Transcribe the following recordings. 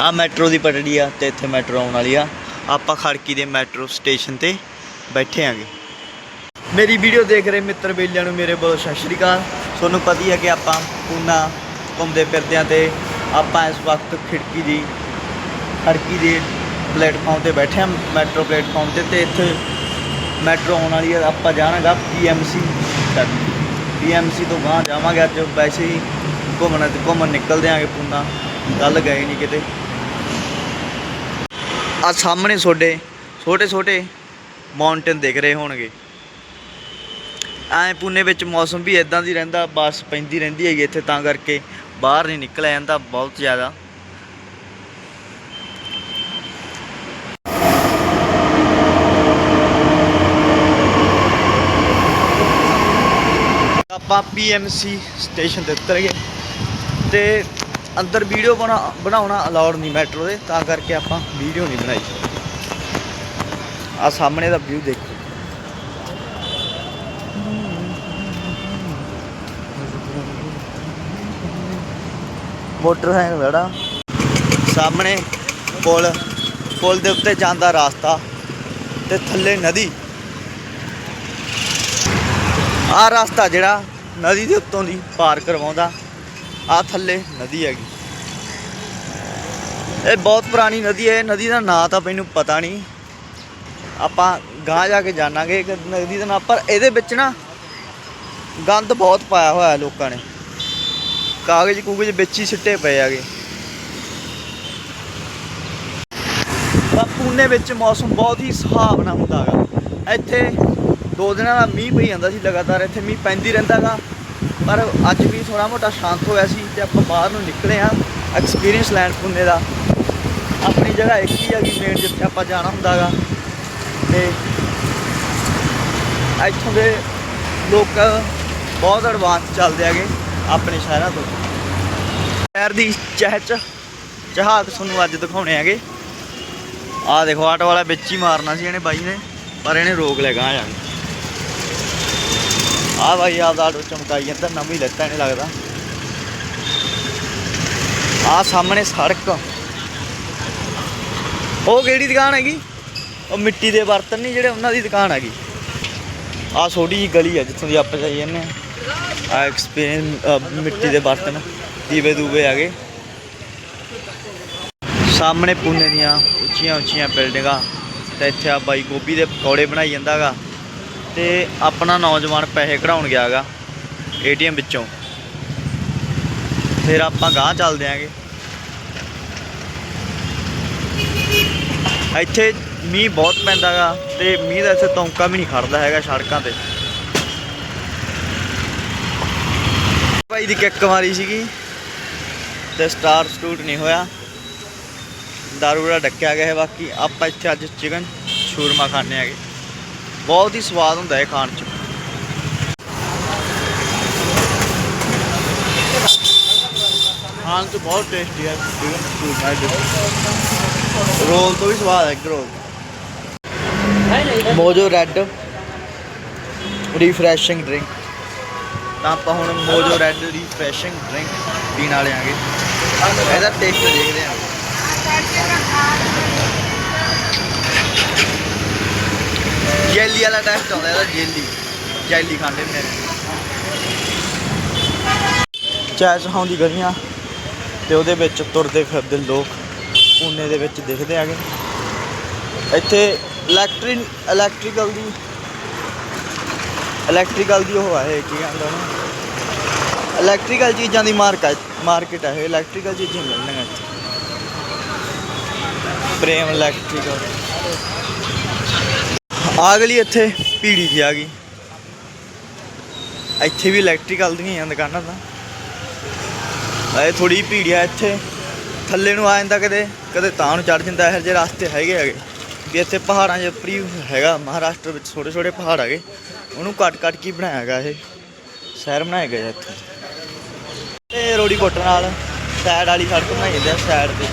ਆ ਮੈਟਰੋ ਦੀ ਪਟੜੀ ਆ ਤੇ ਇੱਥੇ ਮੈਟਰੋ ਆਉਣ ਵਾਲੀ ਆ। ਆਪਾਂ ਖੜਕੀ ਦੇ ਮੈਟਰੋ ਸਟੇਸ਼ਨ ਤੇ ਬੈਠੇ ਆਂਗੇ। ਮੇਰੀ ਵੀਡੀਓ ਦੇਖ ਰਹੇ ਮਿੱਤਰ ਬੇਲਿਆਂ ਨੂੰ, ਮੇਰੇ ਬਹੁਤ ਸਤਿ ਸ਼੍ਰੀ ਅਕਾਲ। ਤੁਹਾਨੂੰ ਪਤਾ ਹੀ ਹੈ ਕਿ ਆਪਾਂ ਪੂਨਾ ਘੁੰਮਦੇ ਫਿਰਦੇ ਆਂ ਤੇ ਆਪਾਂ ਇਸ ਵਕਤ ਖਿੜਕੀ ਦੀ, ਖੜਕੀ ਦੇ ਪਲੇਟਫਾਰਮ ਤੇ ਬੈਠੇ ਆਂ, ਮੈਟਰੋ ਪਲੇਟਫਾਰਮ ਤੇ ਤੇ ਇੱਥੇ ਮੈਟਰੋ ਆਉਣ ਵਾਲੀ ਆ। ਆਪਾਂ ਜਾਣਾਗਾ ਪੀਐਮਸੀ ਤੱਕ। ਪੀਐਮਸੀ ਤੋਂ ਗਾਂ ਜਾਵਾਂਗੇ ਅੱਜ। ਵੈਸੇ ਹੀ ਘੁੰਮਣਾ ਤੇ ਘੁੰਮਣ ਨਿਕਲਦੇ ਆਂਗੇ ਪੂਨਾ। ਕੱਲ ਗਏ ਨਹੀਂ ਕਿਤੇ। ਆ ਸਾਹਮਣੇ ਤੁਹਾਡੇ ਛੋਟੇ ਛੋਟੇ ਮਾਊਂਟੇਨ ਦਿਖ ਰਹੇ ਹੋਣਗੇ। ਐ ਪੂਨੇ ਵਿੱਚ ਮੌਸਮ ਵੀ ਇਦਾਂ ਦੀ ਰਹਿੰਦਾ ਬਸ ਪੈਂਦੀ ਰਹਿੰਦੀ ਹੈਗੀ ਇੱਥੇ, ਤਾਂ ਕਰਕੇ ਬਾਹਰ ਨਹੀਂ ਨਿਕਲਿਆ ਜਾਂਦਾ ਬਹੁਤ ਜ਼ਿਆਦਾ। ਆਪਾਂ ਪੀਐਮਸੀ ਸਟੇਸ਼ਨ ਤੇ ਉਤਰ ਗਏ ਤੇ ਅੰਦਰ ਵੀਡੀਓ ਬਣਾ ਬਣਾਉਣਾ ਅਲਾਉਡ ਨਹੀਂ ਮੈਟਰੋ ਦੇ, ਤਾਂ ਕਰਕੇ ਆਪਾਂ ਵੀਡੀਓ ਨਹੀਂ ਬਣਾਈ। ਆ ਸਾਹਮਣੇ ਦਾ ਵਿਊ ਦੇਖੋ। ਮੋਟਰਸਾਈਕਲ ਖੜਾ। ਸਾਹਮਣੇ ਪੁਲ ਪੁਲ ਦੇ ਉੱਤੇ ਜਾਂਦਾ ਰਾਸਤਾ ਤੇ ਥੱਲੇ ਨਦੀ। ਆਹ ਰਸਤਾ ਜਿਹੜਾ ਨਦੀ ਦੇ ਉੱਤੋਂ ਦੀ ਪਾਰ ਕਰਵਾਉਂਦਾ। ਆ ਥੱਲੇ ਨਦੀ ਹੈਗੀ। ਇਹ ਬਹੁਤ ਪੁਰਾਣੀ ਨਦੀ ਹੈ, ਇਹ ਨਦੀ ਦਾ ਨਾਂ ਤਾਂ ਮੈਨੂੰ ਪਤਾ ਨਹੀਂ। ਆਪਾਂ ਗਾਂ ਜਾ ਕੇ ਜਾਣਾਂਗੇ ਨਦੀ ਦਾ ਨਾਂ, ਪਰ ਇਹਦੇ ਵਿੱਚ ਨਾ ਗੰਦ ਬਹੁਤ ਪਾਇਆ ਹੋਇਆ ਲੋਕਾਂ ਨੇ। ਕਾਗਜ਼ ਕੂਗਜ਼ ਵਿੱਚ ਹੀ ਸਿੱਟੇ ਪਏ ਆਗੇ ਤਾਂ ਪੂਨੇ ਵਿੱਚ ਮੌਸਮ ਬਹੁਤ ਹੀ ਸੁਹਾਵਣਾ ਹੁੰਦਾ ਹੈਗਾ। ਇੱਥੇ ਦੋ ਦਿਨਾਂ ਦਾ ਮੀਂਹ ਪਈ ਜਾਂਦਾ ਸੀ ਲਗਾਤਾਰ, ਇੱਥੇ ਮੀਂਹ ਪੈਂਦੀ ਰਹਿੰਦਾਗਾ ਪਰ ਅੱਜ ਵੀ ਥੋੜਾ ਮੋਟਾ ਸ਼ਾਂਤ ਹੋਇਆ ਸੀ ਤੇ ਆਪਾਂ ਬਾਹਰ ਨੂੰ ਨਿਕਲੇ ਆ ਐਕਸਪੀਰੀਅੰਸ ਲੈਣ ਪੂਨੇ ਦਾ। ਆਪਣੀ ਜਗ੍ਹਾ ਇੱਕ ਹੀ ਹੈਗੀ ਮੇਨ ਜਿੱਥੇ ਆਪਾਂ ਜਾਣਾ ਹੁੰਦਾਗਾ। ਤੇ ਇੱਥੋਂ ਦੇ ਲੋਕ ਬਹੁਤ ਐਡਵਾਂਸ ਚੱਲਦੇ ਹੈਗੇ ਆਪਣੇ ਸ਼ਹਿਰਾਂ ਤੋਂ। ਸ਼ਹਿਰ ਦੀ ਚਹਿਚ, ਜਹਾਜ਼ ਤੁਹਾਨੂੰ ਅੱਜ ਦਿਖਾਉਣੇ ਹੈਗੇ। ਆ ਦੇਖੋ, ਆਟੋ ਵਾਲਾ ਵਿੱਚ ਹੀ ਮਾਰਨਾ ਸੀ ਇਹਨੇ ਬਾਈ ਨੇ, ਪਰ ਇਹਨੇ ਰੋਕ ਲਿਆ ਗਾਂ ਜਾ ਆ ਬਾਈ ਆਪਦਾ ਆਟੋ ਚਮਕਾਈ ਜਾਂਦਾ, ਨਵੀਂ ਲੈਤਾ ਨਹੀਂ ਲੱਗਦਾ। ਆ ਸਾਹਮਣੇ ਸੜਕ। ਉਹ ਕਿਹੜੀ ਦੁਕਾਨ ਹੈਗੀ? ਉਹ ਮਿੱਟੀ ਦੇ ਬਰਤਨ ਨਹੀਂ, ਜਿਹੜੇ ਉਹਨਾਂ ਦੀ ਦੁਕਾਨ ਹੈਗੀ। ਆ ਛੋਟੀ ਜੀ ਗਲੀ ਹੈ ਜਿੱਥੋਂ ਦੀ ਆਪਾਂ ਜਾਈ ਜਾਂਦੇ ਆ ਆ ਐਕਸਪੀਰੀਅੰਸ ਮਿੱਟੀ ਦੇ ਬਰਤਨ, ਦੀਵੇ ਦੂਵੇ ਹੈਗੇ। ਸਾਹਮਣੇ ਪੁਣੇ ਦੀਆਂ ਉੱਚੀਆਂ ਉੱਚੀਆਂ ਬਿਲਡਿੰਗਾਂ ਤੇ ਇੱਥੇ ਆ ਬਾਈ ਗੋਭੀ ਦੇ ਪਕੌੜੇ ਬਣਾਈ ਜਾਂਦਾਗਾ। ਤੇ ਆਪਣਾ ਨੌਜਵਾਨ ਪੈਸੇ ਕਢਾਉਣ ਗਿਆਗਾ ਏਟੀਐਮ ਵਿੱਚੋਂ। ਫਿਰ ਆਪਾਂ ਗਾਂਹ ਚੱਲਦੇ ਆਂਗੇ। ਇੱਥੇ ਮੀਂਹ ਬਹੁਤ ਪੈਂਦਾਗਾ ਤੇ ਮੀਂਹ ਦਾ ਇੱਥੇ ਤੌਂਕਾ ਵੀ ਨਹੀਂ ਖੜਦਾ ਹੈਗਾ ਸੜਕਾਂ ਤੇ। ਭਾਈ ਦੀ ਕਿੱਕ ਮਾਰੀ ਸੀਗੀ ਤੇ ਸਟਾਰ ਸਟੂਟ ਨਹੀਂ ਹੋਇਆ। ਦਾਰੂ ਦਾ ਡੱਕਿਆ ਗਿਆ ਹੈ ਬਾਕੀ ਆਪਾਂ ਇੱਥੇ ਅੱਜ ਚਿਕਨ ਸ਼ੂਰਮਾ ਖਾਣੇ ਆਗੇ। ਬਹੁਤ ਹੀ ਸਵਾਦ ਹੁੰਦਾ ਹੈ ਖਾਣ ਚ। ਖਾਣ ਚ ਬਹੁਤ ਟੇਸਟੀ ਹੈ ਰੋਲ ਤੋਂ ਵੀ ਸਵਾਦ ਹੈ roll. Mojo red refreshing drink ਤਾਂ ਆਪਾਂ ਹੁਣ ਮੋਜੋ ਰੈੱਡ ਰੀਫਰੈਸ਼ਿੰਗ ਡਰਿੰਕ ਪੀਣ ਵਾਲੇ ਆਂਗੇ। ਇਹਦਾ ਟੇਸਟ ਦੇਖਦੇ ਆਂ ਜੈਲੀ ਵਾਲਾ ਟੈਸਟ ਆਉਂਦਾ ਇਹਦਾ ਜੈਲੀ ਜੈਲੀ ਖਾਂਦੇ ਨੇ ਚਾਹ ਚਹਾਉਂ ਗਲੀਆਂ, ਤੇ ਉਹਦੇ ਵਿੱਚ ਤੁਰਦੇ ਫਿਰਦੇ ਲੋਕ ਪੂਨੇ ਦੇ ਵਿੱਚ ਦਿਖਦੇ ਆਗੇ ਇੱਥੇ ਇਲੈਕਟ੍ਰਿਕ ਇਲੈਕਟ੍ਰੀਕਲ ਦੀ ਇਲੈਕਟ੍ਰੀਕਲ ਦੀ ਉਹ ਹੈ ਕੀ ਕਹਿੰਦਾ ਨਾ ਇਲੈਕਟ੍ਰੀਕਲ ਚੀਜ਼ਾਂ ਦੀ ਮਾਰਕੀਟ ਮਾਰਕੀਟ ਹੈ ਇਲੈਕਟ੍ਰੀਕਲ ਚੀਜ਼ਾਂ ਮਿਲਣਗੀਆਂ ਇੱਥੇ। ਪ੍ਰੇਮ ਇਲੈਕਟ੍ਰੀਕਲ ਆ ਗਲੀ ਇੱਥੇ ਪੀੜੀ ਜੀ ਆ ਗਈ। ਇੱਥੇ ਵੀ ਇਲੈਕਟ੍ਰੀਕਲ ਦੀਆਂ ਹੀ ਦੁਕਾਨਾਂ ਤਾਂ। ਇਹ ਥੋੜੀ ਭੀੜ ਆ ਇੱਥੇ। ਥੱਲੇ ਨੂੰ ਆ ਜਾਂਦਾ ਕਦੇ ਕਦੇ ਤਾਂ ਨੂੰ ਚੜ ਜਾਂਦਾ, ਇਹੋ ਜਿਹੇ ਰਸਤੇ ਹੈਗੇ ਹੈਗੇ ਵੀ ਇੱਥੇ ਪਹਾੜਾਂ 'ਚ ਉੱਪਰੀ ਹੈਗਾ, ਮਹਾਰਾਸ਼ਟਰ ਵਿੱਚ ਛੋਟੇ ਛੋਟੇ ਪਹਾੜ ਹੈਗੇ। ਉਹਨੂੰ ਕੱਟ ਕੱਟ ਕੇ ਬਣਾਇਆ ਹੈਗਾ ਇਹ? ਸ਼ਹਿਰ ਬਣਾਇਆ ਗਿਆ ਇੱਥੇ। ਤੇ ਰੋੜੀ ਕੋਟਰ ਨਾਲ ਸਾਈਡ ਵਾਲੀ ਸੜਕ ਬਣਾਈ ਜਾਂਦੇ ਆ ਸਾਈਡ ਤੇ।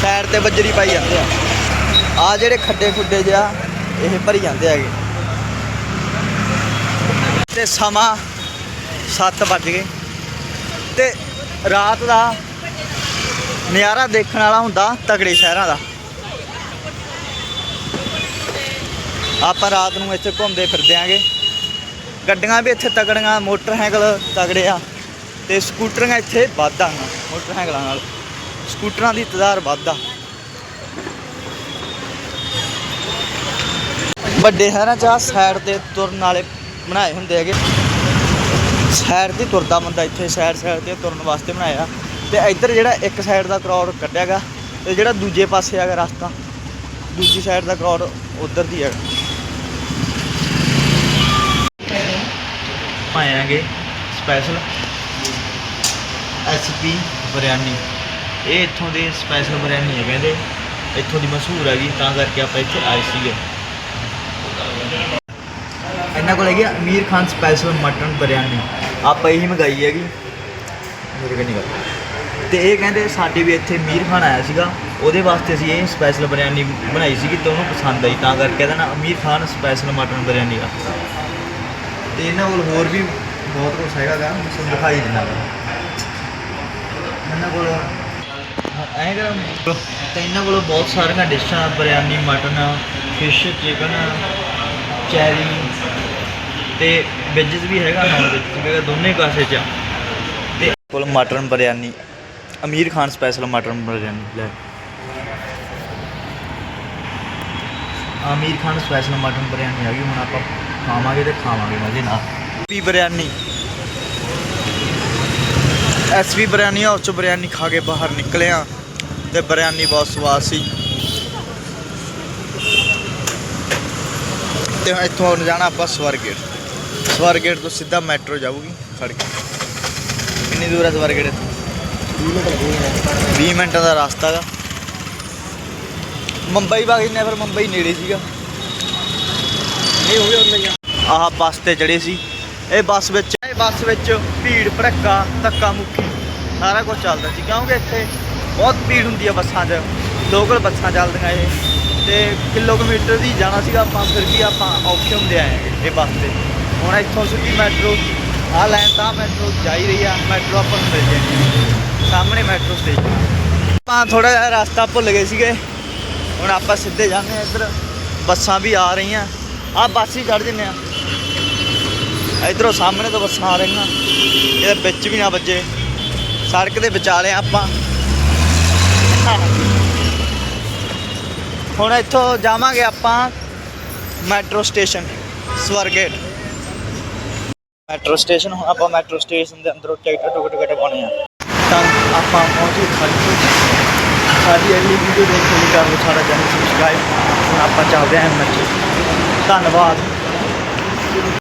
ਸਾਈਡ ਤੇ ਬੱਜਰੀ ਪਾਈ ਜਾਂਦੇ ਆ। ਆ ਜਿਹੜੇ ਖੱਡੇ ਖੁੱਡੇ ਜਿਆ ਇਹ ਭਰੀ ਜਾਂਦੇ ਹੈਗੇ। ਤੇ ਸਮਾਂ 7 ਵੱਜ ਗਏ। ਤੇ ਰਾਤ ਦਾ ਨਜ਼ਾਰਾ ਦੇਖਣ ਵਾਲਾ ਹੁੰਦਾ ਤਗੜੇ ਸ਼ਹਿਰਾਂ ਦਾ। ਆਪਾਂ ਰਾਤ ਨੂੰ ਇੱਥੇ ਘੁੰਮਦੇ ਫਿਰਦੇ ਆਂਗੇ। ਗੱਡੀਆਂ ਵੀ ਇੱਥੇ ਤਗੜੀਆਂ, ਮੋਟਰਸਾਈਕਲ ਤਗੜੇ ਆ। ਤੇ ਸਕੂਟਰੀਆਂ ਇੱਥੇ ਵੱਧ ਆ ਮੋਟਰਸਾਈਕਲਾਂ ਨਾਲ। ਸਕੂਟਰਾਂ ਦੀ ਤਦਾਰ ਵੱਧ। ਆ ਵੱਡੇ ਸ਼ਹਿਰਾਂ 'ਚ ਆ ਸਾਈਡ ਤੇ ਤੁਰਨ ਵਾਲੇ ਬਣਾਏ ਹੁੰਦੇ ਹੈਗੇ। ਸਾਈਡ ਤੇ ਤੁਰਦਾ ਬੰਦਾ ਇੱਥੇ ਸਾਈਡ ਸਾਈਡ ਤੇ ਤੁਰਨ ਵਾਸਤੇ ਬਣਾਇਆ। ਤੇ ਇੱਧਰ ਜਿਹੜਾ ਇੱਕ ਸਾਈਡ ਦਾ ਕਰਾਊਡ ਕੱਢਿਆਗਾ ਤੇ ਜਿਹੜਾ ਦੂਜੇ ਪਾਸੇ ਹੈਗਾ ਰਸਤਾ, ਦੂਜੀ ਸਾਈਡ ਦਾ ਕਰਾਊਡ ਉਧਰ ਦੀ ਹੈਗਾ ਆਏਗੇ ਸਪੈਸ਼ਲ ਐਸਪੀ ਬਿਰਿਆਨੀ ਇਹ ਇੱਥੋਂ ਦੇ ਸਪੈਸ਼ਲ ਬਿਰਿਆਨੀ ਹੈ ਕਹਿੰਦੇ ਇੱਥੋਂ ਦੀ ਮਸ਼ਹੂਰ ਹੈਗੀ, ਤਾਂ ਕਰਕੇ ਆਪਾਂ ਇੱਥੇ ਆਏ ਸੀਗੇ। ਇਹਨਾਂ ਕੋਲ ਹੈਗੀ ਆ ਅਮੀਰ ਖਾਨ ਸਪੈਸ਼ਲ ਮਟਨ ਬਿਰਿਆਨੀ ਆਪਾਂ ਇਹੀ ਮੰਗਾਈ ਹੈਗੀ। ਮੇਰੇ ਕੋਲ ਨਹੀਂ ਗੱਲ। ਤੇ ਇਹ ਕਹਿੰਦੇ ਸਾਡੇ ਵੀ ਇੱਥੇ ਅਮੀਰ ਖਾਨ ਆਇਆ ਸੀਗਾ। ਉਹਦੇ ਵਾਸਤੇ ਅਸੀਂ ਇਹ ਸਪੈਸ਼ਲ ਬਿਰਿਆਨੀ ਬਣਾਈ ਸੀਗੀ ਤੇ ਉਹਨੂੰ ਪਸੰਦ ਆਈ। ਤਾਂ ਕਰਕੇ ਇਹਦਾ ਨਾਮ ਅਮੀਰ ਖਾਨ ਸਪੈਸ਼ਲ ਮਟਨ ਬਿਰਿਆਨੀ ਆ। ਤੇ ਇਹਨਾਂ ਕੋਲ ਹੋਰ ਵੀ ਬਹੁਤ ਕੁਝ ਹੈਗਾ ਗਾ। ਮੈਂ ਤੁਹਾਨੂੰ ਦਿਖਾਈ ਦਿੰਦਾ। ਗਾ ਇਹਨਾਂ ਕੋਲ ਐਂ ਕਰਾਂ। ਤੇ ਇਹਨਾਂ ਕੋਲ ਬਹੁਤ ਸਾਰੀਆਂ ਡਿਸ਼ਾਂ biryani mutton fish chicken cherry ਤੇ ਵੈਜਸ ਵੀ ਹੈਗਾ ਨਾਨ ਵੈਜ ਵੀ ਹੈਗਾ ਦੋਨੇ ਕਾਸੇ ਚ ਆ। ਤੇ ਕੋਲ mutton biryani Aamir Khan special mutton biryani ਲੈ। ਅਮੀਰ ਖਾਨ ਸਪੈਸ਼ਲ ਮਟਨ ਬਿਰਿਆਨੀ ਆ ਗਈ ਹੁਣ ਆਪਾਂ ਖਾਵਾਂਗੇ ਤੇ ਖਾਵਾਂਗੇ ਮਜ਼ੇ ਨਾਲ। ਵੀ biryani. S V biryani house ਚੋਂ ਬਿਰਿਆਨੀ ਖਾ ਕੇ ਬਾਹਰ ਨਿਕਲੇ ਆ ਤੇ ਬਿਰਿਆਨੀ ਬਹੁਤ ਸਵਾਦ ਸੀ। ਤੇ ਹੁਣ ਇੱਥੋਂ ਹੁਣ ਜਾਣਾ ਆਪਾਂ ਸਵਰਗੇਟ ਸਵਰਗੇਟ ਤੋਂ ਸਿੱਧਾ ਮੈਟਰੋ ਜਾਊਗੀ ਖੜ ਕੇ। ਕਿੰਨੀ ਦੂਰ ਹੈ ਸਵਰਗੇਟ ਇੱਥੋਂ? 20 ਮਿੰਟਾਂ ਦਾ ਰਸਤਾ ਦਾ ਮੁੰਬਈ ਬਾਗੀ ਨੇ ਫਿਰ ਮੁੰਬਈ ਨੇੜੇ ਸੀਗਾ। ਨਹੀਂ ਹੋ ਗਿਆ ਉਹਨਾਂ ਆਹ ਬੱਸ ਤੇ ਚੜੇ ਸੀ। ਇਹ ਬੱਸ ਵਿੱਚ, ਇਹ ਬੱਸ ਵਿੱਚ ਭੀੜ, ਭੜੱਕਾ, ਧੱਕਾ, ਮੁੱਕੀ, ਸਾਰਾ ਕੁਝ ਚੱਲਦਾ ਸੀ। ਕਿਉਂਕਿ ਇੱਥੇ ਬਹੁਤ ਭੀੜ ਹੁੰਦੀ ਆ ਬੱਸਾਂ 'ਚ। ਲੋਕਲ ਬੱਸਾਂ ਚੱਲਦੀਆਂ ਇਹ। ਤੇ ਕਿਲੋਮੀਟਰ ਦੀ ਜਾਣਾ ਸੀਗਾ ਆਪਾਂ, ਫਿਰ ਵੀ ਆਪਾਂ ਔਖੇ ਹੁੰਦੇ ਆਏ ਇਹ ਬੱਸ ਤੇ। ਹੁਣ ਇੱਥੋਂ ਸਿੱਧੀ ਮੈਟਰੋ, ਆਹ ਲਾਈਨ ਤਾਂ ਮੈਟਰੋ ਜਾ ਹੀ ਰਹੀ ਆ, ਮੈਟਰੋ ਆਪਾਂ ਨੂੰ ਮਿਲ ਜਾਣੀ ਸਾਹਮਣੇ ਮੈਟਰੋ ਸਟੇਸ਼ਨ ਆਪਾਂ ਥੋੜਾ ਜਿਹਾ ਰਸਤਾ ਭੁੱਲ ਗਏ ਸੀਗੇ। ਹੁਣ ਆਪਾਂ ਸਿੱਧੇ ਜਾਂਦੇ ਆ ਇੱਧਰ। ਬੱਸਾਂ ਵੀ ਆ ਰਹੀਆਂ। ਆ ਬੱਸ ਹੀ ਚੜ ਜੰਨੇ ਆ। ਇਧਰੋਂ ਸਾਹਮਣੇ ਤੋਂ ਬੱਸਾਂ ਆ ਰਹੀਆਂ। ਇਹਦੇ ਵਿੱਚ ਵੀ ਨਾ ਵੱਜੇ। ਸੜਕ ਦੇ ਵਿਚਾਲੇ ਆਪਾਂ। ਹੁਣ ਇੱਥੋਂ ਜਾਵਾਂਗੇ ਆਪਾਂ metro station Swargate. Metro station, ਹੁਣ ਆਪਾਂ ਮੈਟਰੋ ਸਟੇਸ਼ਨ ਦੇ ਅੰਦਰੋਂ ਟਿਕਟ, ਟੁਕਟ ਕਟਵਾਉਣੇ ਆ। ਤਾਂ ਆਪਾਂ ਪਹੁੰਚੇ ਖੜਕੇ ਸਾਡੀ ਅਗਲੀ ਵੀਡੀਓ ਦੇਖਣ ਲਈ ਕਰ ਲਓ ਸਾਡਾ ਚੈਨਲ ਸਬਸਕ੍ਰਾਈਬ ਹੁਣ ਆਪਾਂ ਚੱਲਦੇ ਹਾਂ ਮੈਟਰੋ। ਧੰਨਵਾਦ।